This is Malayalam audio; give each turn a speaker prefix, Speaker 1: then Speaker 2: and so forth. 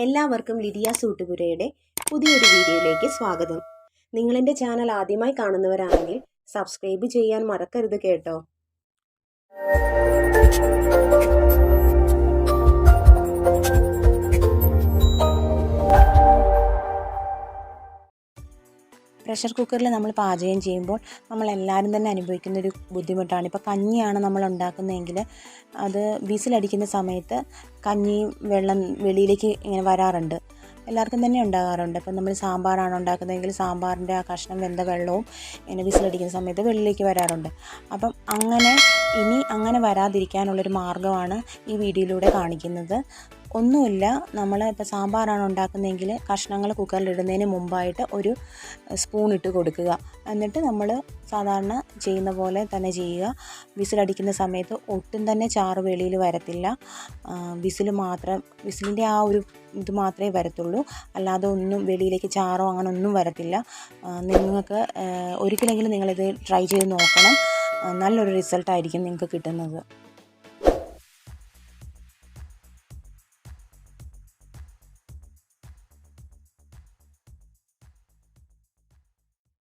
Speaker 1: എല്ലാവർക്കും ലിഡിയ സൂട്ടുപുരയുടെ പുതിയൊരു വീഡിയോയിലേക്ക് സ്വാഗതം. നിങ്ങളെന്റെ ചാനൽ ആദ്യമായി കാണുന്നവരാണെങ്കിൽ സബ്സ്ക്രൈബ് ചെയ്യാൻ മറക്കരുത് കേട്ടോ. പ്രഷർ കുക്കറിൽ നമ്മൾ പാചകം ചെയ്യുമ്പോൾ നമ്മളെല്ലാവരും തന്നെ അനുഭവിക്കുന്ന ഒരു ബുദ്ധിമുട്ടാണ്. ഇപ്പോൾ കഞ്ഞിയാണ് നമ്മൾ ഉണ്ടാക്കുന്നതെങ്കിൽ അത് വിസിലടിക്കുന്ന സമയത്ത് കഞ്ഞി വെള്ളം വെളിയിലേക്ക് ഇങ്ങനെ വരാറുണ്ട്. എല്ലാവർക്കും തന്നെ ഉണ്ടാകാറുണ്ട്. ഇപ്പം നമ്മൾ സാമ്പാറാണ് ഉണ്ടാക്കുന്നതെങ്കിൽ സാമ്പാറിന്റെ ആ കഷ്ണം വെന്ത വെള്ളവും ഇങ്ങനെ വിസിലടിക്കുന്ന സമയത്ത് വെളിയിലേക്ക് വരാറുണ്ട്. അപ്പം അങ്ങനെ ഇനി അങ്ങനെ വരാതിരിക്കാനുള്ളൊരു മാർഗമാണ് ഈ വീഡിയോയിലൂടെ കാണിക്കുന്നത്. ഒന്നുമില്ല. നമ്മൾ ഇപ്പോൾ സാമ്പാറാണ് ഉണ്ടാക്കുന്നതെങ്കിൽ കഷ്ണങ്ങൾ കുക്കറിൽ ഇടുന്നതിന് മുമ്പായിട്ട് ഒരു സ്പൂൺ ഇട്ട് കൊടുക്കുക. എന്നിട്ട് നമ്മൾ സാധാരണ ചെയ്യുന്ന പോലെ തന്നെ ചെയ്യുക. വിസിലടിക്കുന്ന സമയത്ത് ഒട്ടും തന്നെ ചാറ് വെളിയിൽ വരത്തില്ല. വിസിൽ മാത്രം വിസിലിന്റെ ആ ഒരു ഇത് മാത്രമേ വരത്തുള്ളൂ. അല്ലാതെ ഒന്നും വെളിയിലേക്ക് ചാറോ അങ്ങനെ ഒന്നും വരത്തില്ല. നിങ്ങൾക്ക് ഒരിക്കലെങ്കിലും നിങ്ങളിത് ട്രൈ ചെയ്ത് നോക്കണം. നല്ലൊരു റിസൾട്ടായിരിക്കും നിങ്ങൾക്ക് കിട്ടുന്നത്.